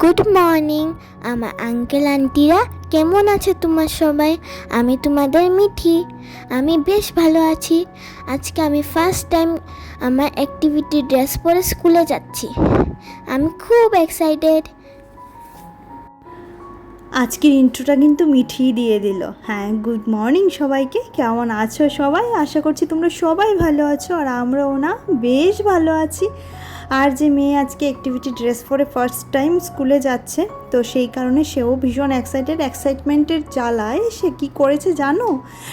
Good morning আমার uncle আন্টিরা কেমন আছে তোমার সবাই? আমি তোমাদের মিঠি। আমি বেশ ভালো আছি। আজকে আমি ফার্স্ট টাইম আমার অ্যাক্টিভিটি ড্রেস পরে স্কুলে যাচ্ছি। আমি খুব এক্সাইটেড আজকের ইন্ট্রোটা কিন্তু মিঠিয়ে দিয়ে দিল। হ্যাঁ গুড মর্নিং সবাইকে। কেমন আছো সবাই? আশা করছি তোমরা সবাই ভালো আছো আর আমরাও না, বেশ ভালো আছি। আর যে মেয়ে আজকে অ্যাক্টিভিটি ড্রেস পরে ফার্স্ট টাইম স্কুলে যাচ্ছে, তো সেই কারণে সেও ভীষণ এক্সাইটেড এক্সাইটমেন্টের জ্বালায়। সে কি করেছে জানো?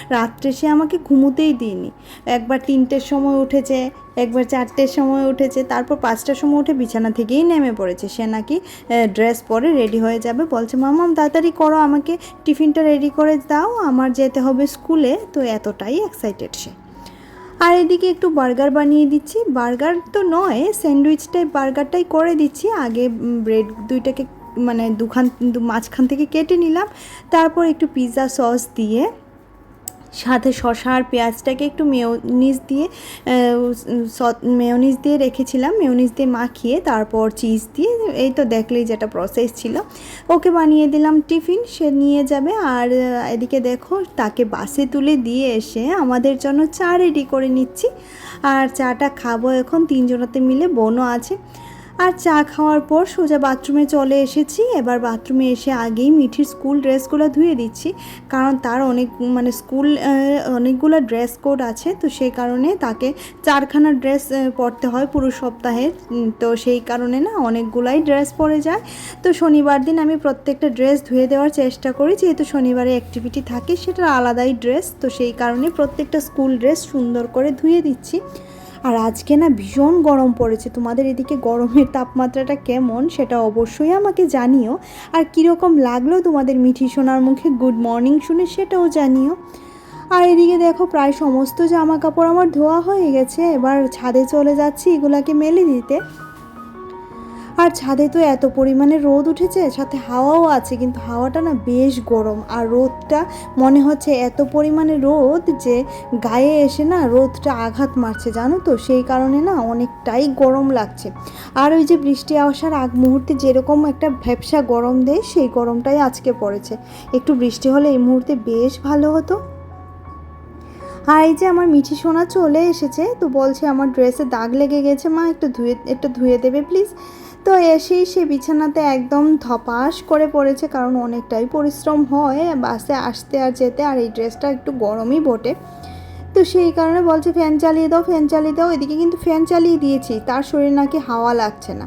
রাত্রে সে আমাকে ঘুমোতেই দিইনি। একবার তিনটের সময় উঠেছে, একবার চারটের সময় উঠেছে, তারপর পাঁচটার সময় উঠে বিছানা থেকেই নেমে পড়েছে। সে নাকি ড্রেস পরে রেডি হয়ে যাবে। বলছে, মামাম, তাড়াতাড়ি করো আমাকে, টিফিনটা রেডি করে দাও, আমার যেতে হবে স্কুলে তো এতটাই এক্সাইটেড সে। আর এদিকে একটু বার্গার বানিয়ে দিচ্ছি। বার্গার তো নয় স্যান্ডউইচটাই বার্গারটাই করে দিচ্ছি। আগে ব্রেড দুইটাকে মানে দুখান মাঝখান থেকে কেটে নিলাম। তারপর একটু পিৎজা সস দিয়ে সাথে শসা আর পেঁয়াজটাকে একটু মেয়োনিজ দিয়ে মেয়োনিজ দিয়ে রেখেছিলাম, মেয়োনিজ দিয়ে মাখিয়ে তারপর চিজ দিয়ে, এই তো দেখলেই যেটা প্রসেস ছিল। ওকে বানিয়ে দিলাম টিফিন, সে নিয়ে যাবে। আর এদিকে দেখো, তাকে বাসে তুলে দিয়ে এসে আমাদের জন্য চা রেডি করে নিচ্ছি। আর চাটা খাব এখন, তিনজনাতে মিলে, বোনও আছে। আর চা খাওয়ার পর সোজা বাথরুমে চলে এসেছি। এবার বাথরুমে এসে আগেই মিঠির স্কুল ড্রেসগুলো ধুয়ে দিচ্ছি। কারণ তার অনেক মানে স্কুল অনেকগুলো ড্রেস কোড আছে। তো সেই কারণে তাকে চারখানা ড্রেস পরতে হয় পুরো সপ্তাহে। তো সেই কারণে না অনেকগুলাই ড্রেস পরে যায়। তো শনিবার দিন আমি প্রত্যেকটা ড্রেস ধুয়ে দেওয়ার চেষ্টা করি। যেহেতু শনিবারে অ্যাক্টিভিটি থাকে, সেটা আলাদাই ড্রেস। তো সেই কারণে প্রত্যেকটা স্কুল ড্রেস সুন্দর করে ধুয়ে দিচ্ছি। আর আজকে না ভীষণ গরম পড়েছে। তোমাদের এদিকে গরমের তাপমাত্রাটা কেমন সেটা অবশ্যই আমাকে জানিও। আর কীরকম লাগল তোমাদের মিঠি সোনার মুখে? গুড মর্নিং শুনে সেটাও জানিও। আর এদিকে দেখো প্রায় সমস্ত জামা কাপড় আমার ধোয়া হয়ে গেছে। এবার ছাদে চলে যাচ্ছি এগুলাকে মেলে দিতে। আর ছাদে তো এত পরিমাণে রোদ উঠেছে, সাথে হাওয়াও আছে, কিন্তু হাওয়াটা না বেশ গরম। আর রোদটা মনে হচ্ছে এত পরিমাণে রোদ যে গায়ে এসে না রোদটা আঘাত মারছে, জানো তো? সেই কারণে না অনেকটাই গরম লাগছে। আর ওই যে বৃষ্টি আসার আগ মুহূর্তে যেরকম একটা ভ্যাবসা গরম দেয়, সেই গরমটাই আজকে পড়েছে। একটু বৃষ্টি হলে এই মুহূর্তে বেশ ভালো হতো। আর এই যে আমার মিঠি সোনা চলে এসেছে, তো বলছে আমার ড্রেসে দাগ লেগে গেছে, মা একটু ধুয়ে একটু ধুয়ে দেবে, প্লিজ। তো এসেই সে বিছানাতে একদম ধপাস করে পড়েছে, কারণ অনেকটাই পরিশ্রম হয়, বাসে আসতে আর যেতে, আর এই ড্রেসটা একটু গরমই বটে। তো সেই কারণে বলছে, ফ্যান চালিয়ে দাও, ফ্যান চালিয়ে দাও। এদিকে কিন্তু ফ্যান চালিয়ে দিয়েছি, তার শরীরে নাকি হাওয়া লাগছে না।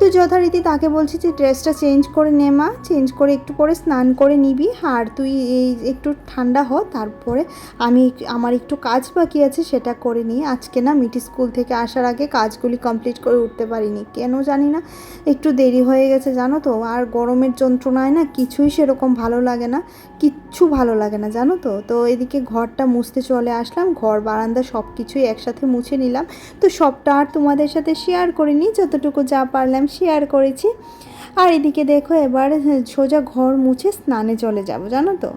তো যথারীতি তাকে বলছি যে ড্রেসটা চেঞ্জ করে নে মা, চেঞ্জ করে একটু পরে স্নান করে নিবি। আর তুই এই একটু ঠান্ডা হ, তারপরে আমি আমার একটু কাজ বাকি আছে সেটা করে নিই। আজকে না মিটি স্কুল থেকে আসার আগে কাজগুলি কমপ্লিট করে উঠতে পারিনি। কেন জানি না, একটু দেরি হয়ে গেছে জানো তো। আর গরমের যন্ত্রণায় না কিছুই সেরকম ভালো লাগে না, কিচ্ছু ভালো লাগে না জানো তো। তো এদিকে ঘরটা মুছতে চলে আসলাম, ঘর, বারান্দা সব কিছুই একসাথে মুছে নিলাম। তো সবটা আর তোমাদের সাথে শেয়ার করিনি, যতটুকু যা পারলাম শেয়ার করেছি। আর এদিকে দেখো এবার সোজা ঘর মুছে স্নানে চলে যাব, জানো তো?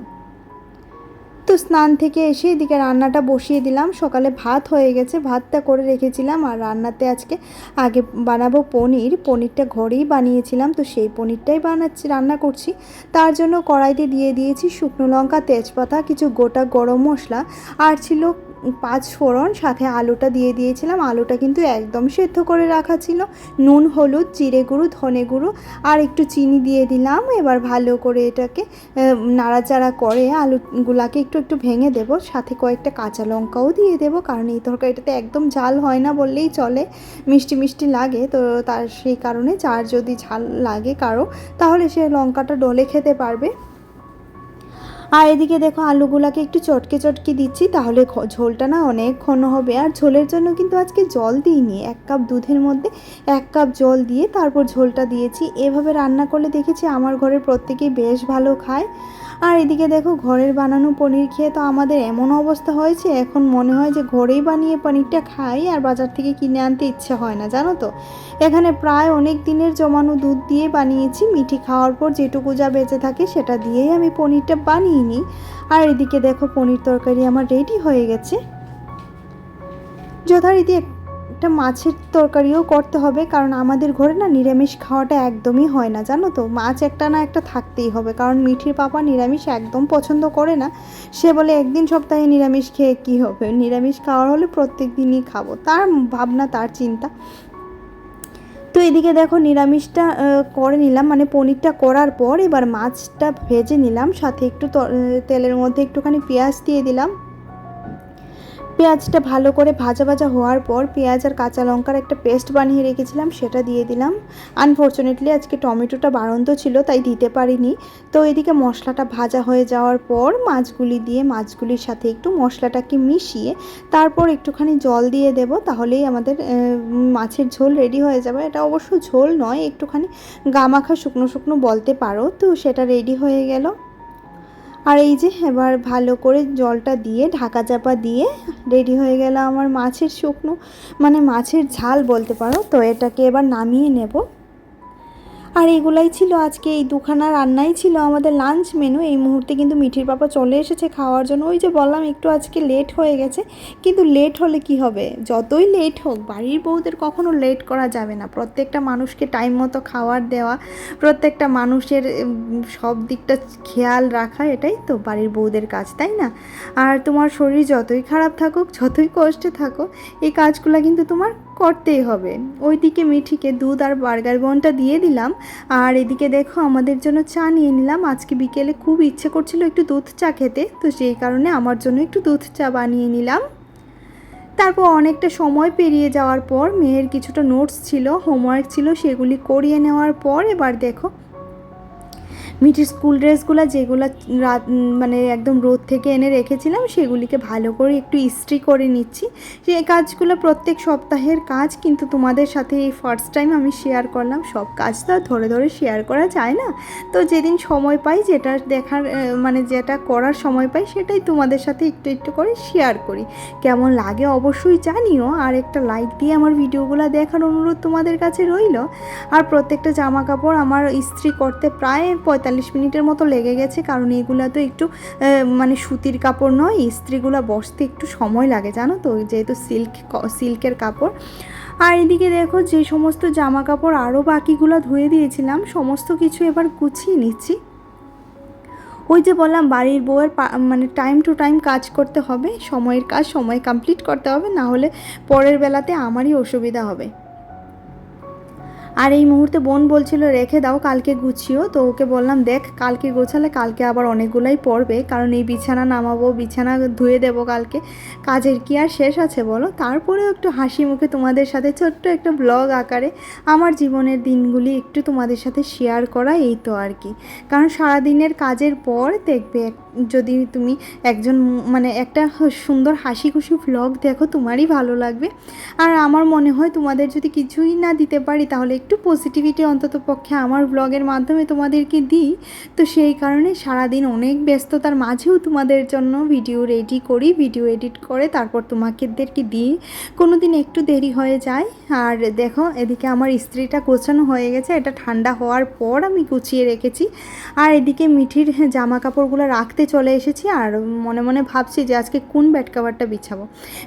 তো স্নান থেকে এসে এদিকে রান্নাটা বসিয়ে দিলাম। সকালে ভাত হয়ে গেছে, ভাতটা করে রেখেছিলাম। আর রান্নাতে আজকে আগে বানাবো পনির। পনিরটা ঘরেই বানিয়েছিলাম, তো সেই পনিরটাই বানাচ্ছি, রান্না করছি। তার জন্য কড়াইতে দিয়ে দিয়েছি শুকনো লঙ্কা, তেজপাতা, কিছু গোটা গরম মশলা। আর ছিল পাঁচ ফোড়ন, সাথে আলুটা দিয়ে দিয়েছিলাম। আলুটা কিন্তু একদম সেদ্ধ করে রাখা ছিল। নুন, হলুদ, জিরে গুঁড়ো, ধনে গুঁড়ো আর একটু চিনি দিয়ে দিলাম। এবার ভালো করে এটাকে নাড়াচাড়া করে আলুগুলাকে একটু একটু ভেঙে দেব। সাথে কয়েকটা কাঁচা লঙ্কাও দিয়ে দেবো, কারণ এই তরকারিটাতে একদম ঝাল হয় না বললেই চলে। মিষ্টি মিষ্টি লাগে, তো তার সেই কারণে যার যদি ঝাল লাগে কারও, তাহলে সে লঙ্কাটা ডলে খেতে পারবে। আর এদিকে দেখো আলুগুলাকে একটু চটকে চটকে দিচ্ছি, তাহলে ঝোলটা না অনেক ঘন হবে। আর ঝোলের জন্য কিন্তু আজকে জল দিইনি, এক কাপ দুধের মধ্যে এক কাপ জল দিয়ে তারপর ঝোলটা দিয়েছি। এভাবে রান্না করলে দেখেছি আমার ঘরের প্রত্যেকেই বেশ ভালো খায়। আর এদিকে দেখো, ঘরের বানানো পনির খেয়ে তো আমাদের এমন অবস্থা হয়েছে, এখন মনে হয় যে ঘরেই বানিয়ে পনিরটা খাই আর বাজার থেকে কিনে আনতে ইচ্ছে হয় না, জানো তো? এখানে প্রায় অনেক দিনের জমানো দুধ দিয়ে বানিয়েছি, মিঠি খাওয়ার পর যেটুকু যা বেঁচে থাকে সেটা দিয়েই আমি পনিরটা বানিয়ে নিই। আর এদিকে দেখো, পনির তরকারি আমার রেডি হয়ে গেছে। যথারীতি একটা মাছের তরকারিও করতে হবে, কারণ আমাদের ঘরে না নিরামিষ খাওয়াটা একদমই হয় না, জানো তো? মাছ একটা না একটা থাকতেই হবে, কারণ মিঠির পাপা নিরামিষ একদম পছন্দ করে না। সে বলে, একদিন সপ্তাহে নিরামিষ খেয়ে কী হবে? নিরামিষ খাওয়ার হলে প্রত্যেক দিনই খাব। তার ভাবনা, তার চিন্তা। তো এদিকে দেখো, নিরামিষটা করে নিলাম। মানে পনিরটা করার পর এবার মাছটা ভেজে নিলাম। সাথে একটু তেলের মধ্যে একটুখানি পেঁয়াজ দিয়ে দিলাম। পেঁয়াজটা ভালো করে ভাজা ভাজা হওয়ার পর পেঁয়াজ আর কাঁচা লঙ্কার একটা পেস্ট বানিয়ে রেখেছিলাম, সেটা দিয়ে দিলাম। আনফর্চুনেটলি আজকে টমেটোটা বাড়ন্ত ছিল, তাই দিতে পারিনি। তো এদিকে মশলাটা ভাজা হয়ে যাওয়ার পর মাছগুলি দিয়ে মাছগুলির সাথে একটু মশলাটাকে মিশিয়ে তারপর একটুখানি জল দিয়ে দেব, তাহলেই আমাদের মাছের ঝোল রেডি হয়ে যাবে। এটা অবশ্য ঝোল নয়, একটুখানি গামাখা শুকনো শুকনো বলতে পারো, তো সেটা রেডি হয়ে গেল। আর এই যে এবার ভালো করে জলটা দিয়ে, ঢাকা চাপা দিয়ে রেডি হয়ে গেল আমার মাছের শুকনো মানে মাছের ঝাল বলতে পারো। তো এটাকে এবার নামিয়ে নেব। আর এগুলাই ছিল আজকে, এই দুখানা রান্নাই ছিল আমাদের লাঞ্চ মেনু এই মুহূর্তে কিন্তু মিঠির পাপা চলে এসেছে খাওয়ার জন্য। ওই যে বললাম, একটু আজকে লেট হয়ে গেছে। কিন্তু লেট হলে কি হবে? যতই লেট হোক, বাড়ির বউদের কখনো লেট করা যাবে না। প্রত্যেকটা মানুষকে টাইম মতো খাবার দেওয়া, প্রত্যেকটা মানুষের সব দিকটা খেয়াল রাখা, এটাই তো বাড়ির বউদের কাজ, তাই না? আর তোমার শরীর যতই খারাপ থাকুক, যতই কষ্টে থাকো এই কাজগুলো কিন্তু তোমার করতেই হবে। ওইদিকে মিঠিকে দুধ আর বার্গার বনটা দিয়ে দিলাম। আর এদিকে দেখো আমাদের জন্য চা নিয়ে নিলাম। আজকে বিকেলে খুব ইচ্ছে করছিল একটু দুধ চা খেতে, তো সেই কারণে আমার জন্য একটু দুধ চা বানিয়ে নিলাম। তারপর অনেকটা সময় পেরিয়ে যাওয়ার পর মেয়ের কিছুটা নোটস ছিল হোমওয়ার্ক ছিল, সেগুলি করিয়ে নেওয়ার পর এবার দেখো মিঠির স্কুল ড্রেসগুলো যেগুলো রাত মানে একদম রোদ থেকে এনে রেখেছিলাম, সেগুলিকে ভালো করে একটু ইস্ত্রি করে নিচ্ছি। সেই কাজগুলো প্রত্যেক সপ্তাহের কাজ, কিন্তু তোমাদের সাথে এই ফার্স্ট টাইম আমি শেয়ার করলাম, সব কাজ তো ধরে ধরে শেয়ার করা যায় না। তো যেদিন সময় পাই, যেটা দেখার মানে যেটা করার সময় পাই, সেটাই তোমাদের সাথে একটু একটু করে শেয়ার করি। কেমন লাগে অবশ্যই জানিও, আর একটা লাইক দিয়ে আমার ভিডিওগুলো দেখার অনুরোধ তোমাদের কাছে রইল। আর প্রত্যেকটা জামা কাপড় আমার ইস্ত্রি করতে প্রায় পঁয়তাল্লিশ মিনিটের মতো লেগে গেছে, কারণ এগুলো তো একটু মানে সুতির কাপড় নয়, ইস্ত্রিগুলো বসতে একটু সময় লাগে, জানো তো? যেহেতু সিল্ক সিল্কের কাপড়। আর এদিকে দেখো, যে সমস্ত জামা কাপড় আরও বাকিগুলো ধুয়ে দিয়েছিলাম, সমস্ত কিছু এবার গুছিয়ে নিচ্ছি। ওই যে বললাম, বাড়ির বউয়ের মানে টাইম টু টাইম কাজ করতে হবে, সময়ের কাজ সময় কমপ্লিট করতে হবে, না হলে পরের বেলাতে আমারই অসুবিধা হবে। আর এই মুহূর্তে বোন বলছিল, রেখে দাও, কালকে গুছিও। তো ওকে বললাম, দেখ, কালকে গোছালে কালকে আবার অনেকগুলাই পড়বে। কারণ এই বিছানা নামাবো, বিছানা ধুয়ে দেবো কালকে। কাজের কি আর শেষ আছে বলো? তারপরেও একটু হাসি মুখে তোমাদের সাথে ছোট্ট একটা ব্লগ আকারে আমার জীবনের দিনগুলি একটু তোমাদের সাথে শেয়ার করা, এই তো আর কি। কারণ সারাদিনের কাজের পর দেখবে এক- যদি তুমি একজন মানে একটা সুন্দর হাসি খুশি ভ্লগ দেখো, তোমারই ভালো লাগবে। আর আমার মনে হয় তোমাদের যদি কিছুই না দিতে পারি, তাহলে একটু পজিটিভিটি অন্তত পক্ষে আমার ব্লগের মাধ্যমে তোমাদেরকে দিই। তো সেই কারণে সারাদিন অনেক ব্যস্ততার মাঝেও তোমাদের জন্য ভিডিও রেডি করি ভিডিও এডিট করে তারপর তোমাকেদেরকে দিই। কোনো দিন একটু দেরি হয়ে যায়। আর দেখো, এদিকে আমার স্ত্রীটা গোছানো হয়ে গেছে। এটা ঠান্ডা হওয়ার পর আমি গুছিয়ে রেখেছি। আর এদিকে মিঠির জামা কাপড়গুলো রাখতে চলে এসেছি আর মনে মনে ভাবছি যে আজকে কোন বেড কভারটা বিছাবো।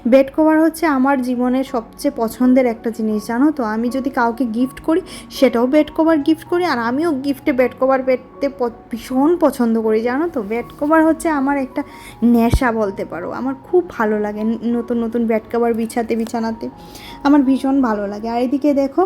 বেড কভার হচ্ছে আমার জীবনের সবচেয়ে পছন্দের একটা জিনিস, জানো তো? আমি যদি কাউকে গিফট করি, সেটাও বেড কভার গিফট করি আর আমিও গিফটে বেড কভার পেতে ভীষণ পছন্দ করি, জানো তো? বেড কভার হচ্ছে আমার একটা নেশা বলতে পারো। আমার খুব ভালো লাগে নতুন নতুন বেড কভার বিছাতে, বিছানাতে। আমার ভীষণ ভালো লাগে। আর এদিকে দেখো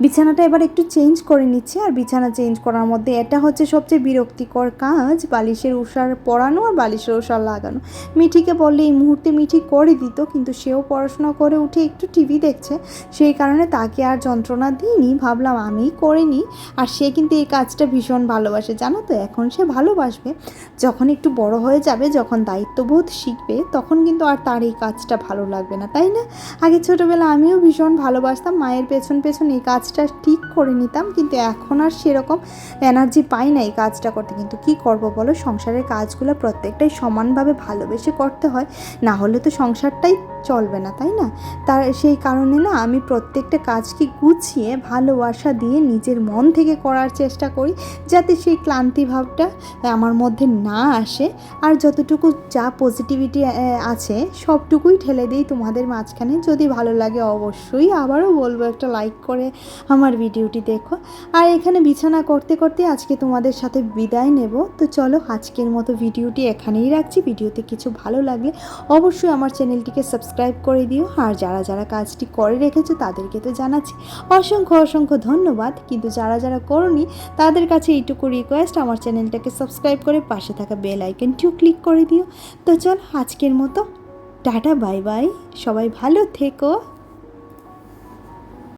বিছানাটা এবার একটু চেঞ্জ করে নিচ্ছি, আর বিছানা চেঞ্জ করার মধ্যে এটা হচ্ছে সবচেয়ে বিরক্তিকর কাজ, বালিশের উষার পরানো আর বালিশের উষার লাগানো। মিঠিকে বললে, এই মুহূর্তে মিঠি করে দিত, কিন্তু সেও পড়াশোনা করে উঠে একটু টিভি দেখছে। সেই কারণে তাকে আর যন্ত্রণা দিইনি। ভাবলাম আমিই করে নিই। আর সে কিন্তু এই কাজটা ভীষণ ভালোবাসে। জানো তো, এখন সে ভালোবাসবে। যখন একটু বড় হয়ে যাবে, যখন দায়িত্ববোধ শিখবে, তখন কিন্তু আর তার এই কাজটা ভালো লাগবে না, তাই না? আগে ছোটোবেলা আমিও ভীষণ ভালোবাসতাম, মায়ের পেছন পেছন এই কাজটা ঠিক করে নিতাম, কিন্তু এখন আর সেরকম এনার্জি পাই না এই কাজটা করতে। কিন্তু কি করব বলো? সংসারের কাজগুলো প্রত্যেকটাই সমানভাবে ভালোবেসে করতে হয়, না হলে তো সংসারটাই চলবে না, তাই না? তার সেই কারণে না আমি প্রত্যেকটা কাজকে গুছিয়ে, ভালোবাসা দিয়ে নিজের মন থেকে করার চেষ্টা করি, যাতে সেই ক্লান্তি ভাবটা আমার মধ্যে না আসে। আর যতটুকু যা পজিটিভিটি আছে, সবটুকুই ঠেলে দিই তোমাদের মাঝখানে। যদি ভালো লাগে অবশ্যই আবারও বলব, একটা লাইক করে আমার ভিডিওটি দেখো। আর এখানে বিছানা করতে করতে আজকে তোমাদের সাথে বিদায় নেব। তো চলো আজকের মতো ভিডিওটি এখানেই রাখছি। ভিডিওতে কিছু ভালো লাগলে অবশ্যই আমার চ্যানেলটিকে সাবস্ক্রাইব করে দিও। আর যারা যারা কাজটি করে রেখেছো তাদেরকে তো জানাচ্ছি অসংখ্য অসংখ্য ধন্যবাদ। কিন্তু যারা যারা করনি তাদের কাছে এইটুকু রিকোয়েস্ট আমার চ্যানেলটাকে সাবস্ক্রাইব করে পাশে থাকা বেল আইকনটিও ক্লিক করে দিও। তো চল আজকের মতো, টাটা বাই বাই সবাই ভালো থেকো।